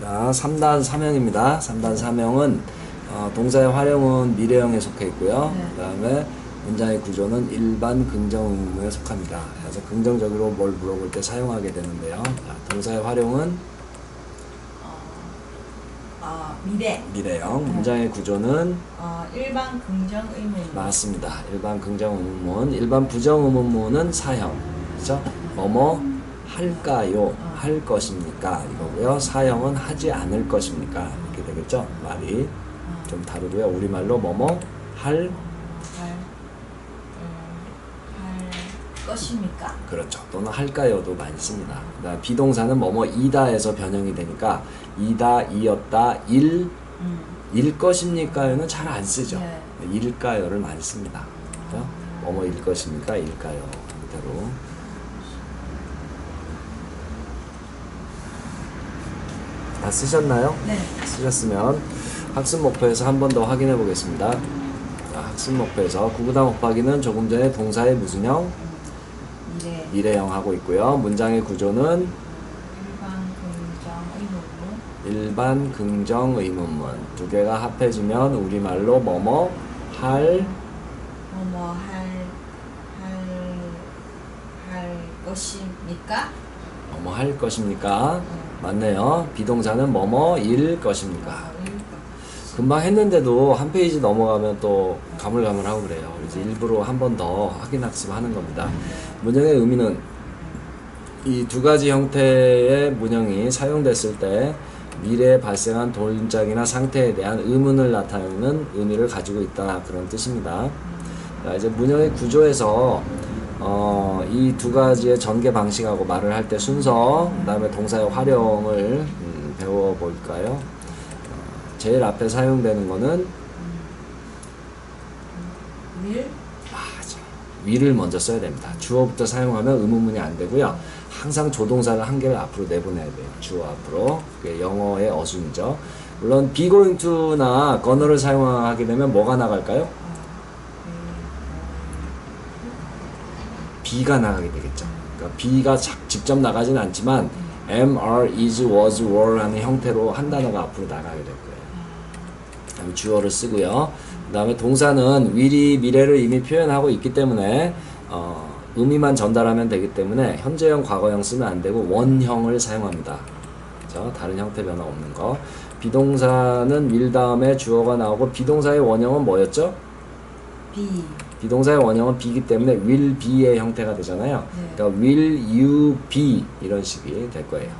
자, 3단 사명입니다. 3단 사명은 어, 동사의 활용은 미래형에 속해 있고요. 네. 그 다음에 문장의 구조는 일반 긍정 의문에 속합니다. 그래서 긍정적으로 뭘 물어볼 때 사용하게 되는데요. 자, 동사의 활용은 어, 미래. 미래형, 문장의 구조는 어, 일반 긍정 의문. 맞습니다. 일반 긍정 의문문, 일반 부정 의문문은 사형. 그렇죠? 뭐뭐 할까요? 할 것입니까? 이거고요. 사형은 하지 않을 것입니까? 이렇게 되겠죠? 말이 좀 다르고요. 우리말로 뭐뭐 할 할, 음, 할 것입니까? 그렇죠. 또는 할까요도 많이 씁니다. 그다음 비동사는 뭐뭐 이다에서 변형이 되니까 이다, 이었다, 일, 음. 일 것입니까요는 잘 안 쓰죠. 네. 일까요를 많이 씁니다. 그죠? 뭐뭐 일 것입니까? 일까요. 그대로. 다 쓰셨나요? 네. 쓰셨으면 학습 목표에서 한 번 더 확인해 보겠습니다. 자, 학습 목표에서 구구다 곱하기는 조금 전에 동사의 무슨 형? 미래. 미래형 하고 있고요. 문장의 구조는 일반 긍정 의문문. 일반 긍정 의문문 두 개가 합해지면 우리말로 뭐뭐 할 뭐뭐 할, 할, 할 것입니까? 뭐뭐 할 것입니까? 맞네요. 비동사는 뭐뭐 일 것입니까? 어, 일- 금방 했는데도 한 페이지 넘어가면 또 가물가물하고 그래요. 그래서 일부러 한 번 더 확인 학습하는 겁니다. 문형의 의미는 이 두 가지 형태의 문형이 사용됐을 때 미래에 발생한 동작이나 상태에 대한 의문을 나타내는 의미를 가지고 있다 그런 뜻입니다. 자, 이제 문형의 구조에서 어, 이 두 가지의 전개 방식하고 말을 할 때 순서, 그 다음에 동사의 활용을 음, 배워볼까요? 어, 제일 앞에 사용되는 거는 윌, 맞아. 위를 먼저 써야 됩니다. 주어부터 사용하면 의문문이 안 되고요. 항상 조동사를 한 개를 앞으로 내보내야 돼요. 주어 앞으로. 그게 영어의 어순이죠. 물론 be going to나 gonna를 사용하게 되면 뭐가 나갈까요? Be가 나가게 되겠죠. 그러니까 be가 자- 직접 나가진 않지만 am, are, is, was, were 하는 형태로 한 단어가 앞으로 나가게 될 거예요. 주어를 쓰고요. 그 다음에 동사는 will이 미래를 이미 표현하고 있기 때문에 어, 의미만 전달하면 되기 때문에 현재형, 과거형 쓰면 안 되고 원형을 사용합니다. 그죠? 다른 형태 변화 없는 거. 비동사는 will 다음에 주어가 나오고 비동사의 원형은 뭐였죠? 비, 비동사의 원형은 be이기 때문에 will be의 형태가 되잖아요. 네. 그러니까 will you be 이런 식이 될 거예요.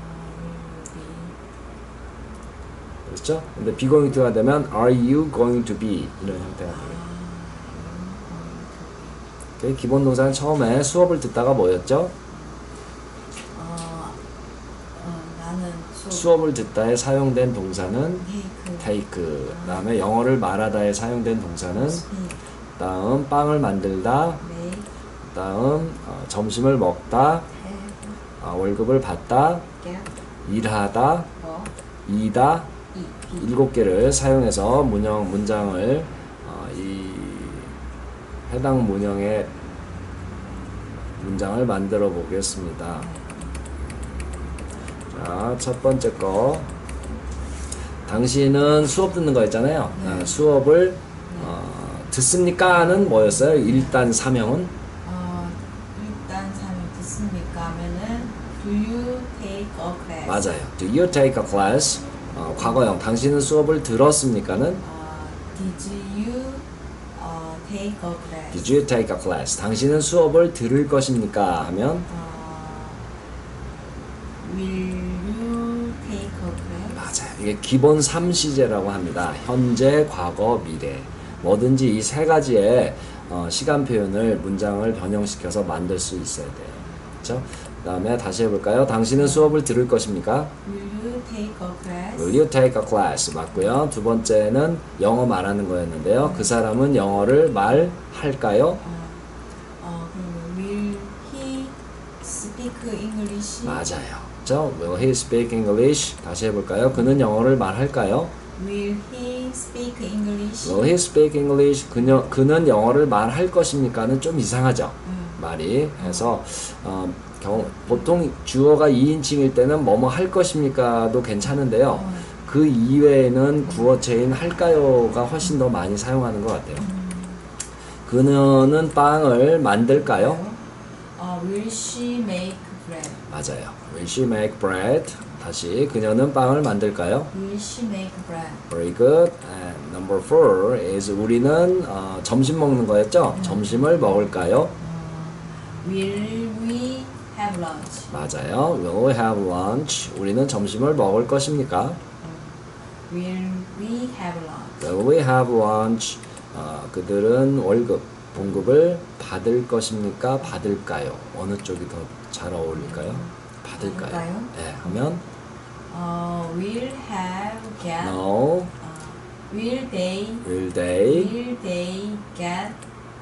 그렇죠? 근데 be going to가 되면 are you going to be 이런 형태가 되겠죠. 오케이? 기본 동사는 처음에 수업을 듣다가 뭐였죠? 어, 어, 나는 수업, 수업 을 듣다에 사용된 동사는 take. 그 다음에 영어를 말하다에 사용된 동사는 스피크, 다음 빵을 만들다. 메이크, 다음 어, 점심을 먹다. 해, 어, 월급을 받다. 겟, 일하다. 버, 이다. 이, 비. 일곱 개를 사용해서 문형 문장을 어, 이 해당 문형의 문장을 만들어 보겠습니다. 자, 첫 번째 거. 당신은 수업 듣는 거 있잖아요. 아, 수업을 어, 듣습니까는 뭐였어요? 일단 사명은 어, 일단 사면 듣습니까? 하면은 Do you take a class? 맞아요. Do you take a class? 어, 과거형. 당신은 수업을 들었습니까는 어, Did you 어, take a class? Did you take a class? 당신은 수업을 들을 것입니까? 하면 어, Will you take a class? 맞아요. 이게 기본 3시제라고 합니다. 현재, 과거, 미래. 뭐든지 이 세 가지의 어, 시간 표현을 문장을 변형시켜서 만들 수 있어야 돼요. 그렇죠? 그다음에 다시 해볼까요? 당신은 수업을 들을 것입니까? Will you take a class? Will you take a class? 맞고요. 두 번째는 영어 말하는 거였는데요. 그 사람은 영어를 말할까요? 어, 어, 그러면 Will he speak English? 맞아요. 그렇죠? Will he speak English? 다시 해볼까요? 그는 영어를 말할까요? Will he speak English? Will he speak English? 그녀, 그는 영어를 말할 것입니까는 좀 이상하죠. 음. 말이. 해서 어, 경, 보통 주어가 2인칭일 때는 뭐뭐 할 것입니까도 괜찮은데요. 어, 그 이외에는 구어체인 할까요가 훨씬 더 많이 사용하는 것 같아요. 그녀는 빵을 만들까요? 어, will she make bread? 맞아요. Will she make bread? 다시 그녀는 빵을 만들까요? Will she make bread? Very good. And number four is 우리는 어, 점심 먹는 거였죠? 점심을 먹을까요? Will we have lunch? 맞아요. Will we have lunch? 우리는 점심을 먹을 것입니까? Will we have lunch? Will we have lunch? 어, 그들은 월급, 봉급을 받을 것입니까? 받을까요? 어느 쪽이 더 잘 어울릴까요? 받을까요? 받을까요? 네, 하면 어, will have get? No. 어, will they? Will they? Will they get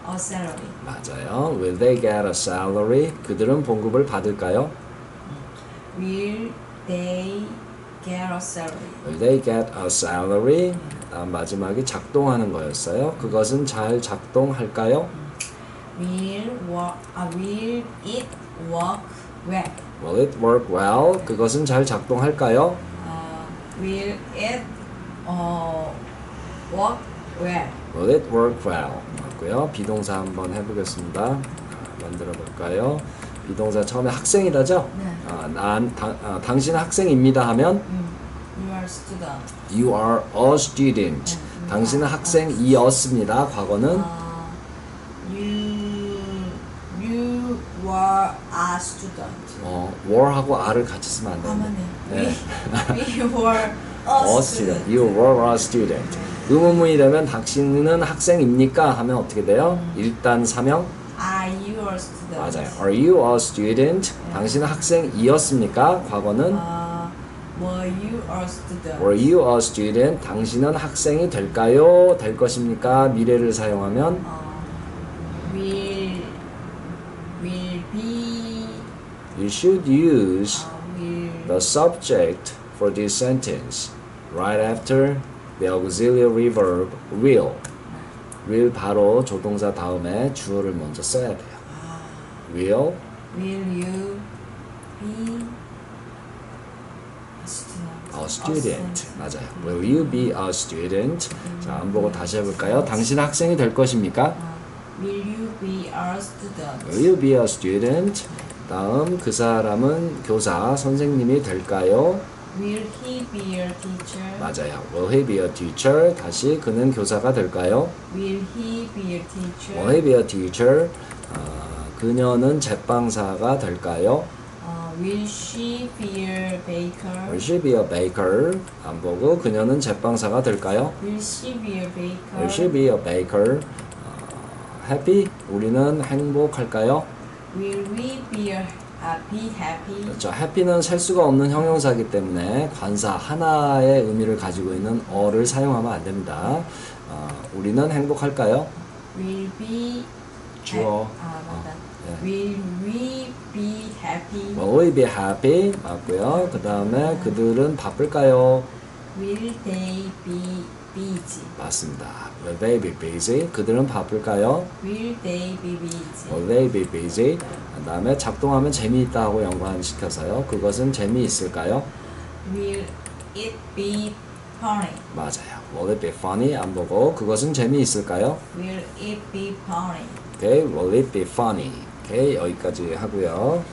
a salary? 맞아요. Will they get a salary? 그들은 봉급을 받을까요? Will they get a salary? Will they get a salary? 다음 마지막이 작동하는 거였어요. 그것은 잘 작동할까요? Will work? 아, will it work well? Will it work well? 그것은 잘 작동할까요? 어, will it 어, work well? Will it work well? 맞고요. 비동사 한번 해보겠습니다. 아, 만들어 볼까요? 비동사 처음에 학생이다죠? 네. 아, 난 당, 아, 당신 학생입니다 하면 음, you are student. You are a student. 음, 당신은 학생이었습니다. 과거는 어, you you were a student. 어, were하고 are를 같이 쓰면 안아 됩니다. 맞네. 네. We, we were a a student. student. You were a student. 의문문이 되면 당신은 학생입니까? 하면 어떻게 돼요? 일단 사명 Are you a student? 맞아요. Are you a student? 당신은 학생이었습니까? 과거는 어, were you a student? Were you a student? 당신은 학생이 될까요? 될 것입니까? 미래를 사용하면 어, will will be You should use 어, the subject for this sentence right after the auxiliary verb will. will 바로 조동사 다음에 주어를 먼저 써야 돼요. will will you be a student? a student 맞아요. Will you be a student? 자, 안 보고 다시 해볼까요? 당신 학생이 될 것입니까? 어, will you be a student? Will you be a student? 다음 그 사람은 교사 선생님이 될까요? Will he be a teacher? 맞아요. Will he be a teacher? 다시 그는 교사가 될까요? Will he be a teacher? Will he be a teacher? 아, 그녀는 제빵사가 될까요? 어, will she be a baker? Will she be a baker? 안 보고 그녀는 제빵사가 될까요? Will she be a baker? Will she be a baker? 아, happy? 우리는 행복할까요? Will we be a, uh, happy? 그렇죠. happy는 셀 수가 없는 형용사이기 때문에 관사 하나의 의미를 가지고 있는 어를 사용하면 안 됩니다. 아, 우리는 행복할까요? Will we 주어. 아 맞다. 네. Will we be happy? Will we be happy? 맞고요. 그 다음에 그들은 바쁠까요? Will they be busy? 맞습니다. Will they be busy? 그들은 바쁠까요? Will they be busy? Will they be busy? 그 다음에 작동하면 재미있다고 연관시켜서요. 그것은 재미있을까요? Will it be funny? 맞아요. Will it be funny? 안 보고 그것은 재미있을까요? Will it be funny? Okay, will it be funny? 오케이, 여기까지 하고요.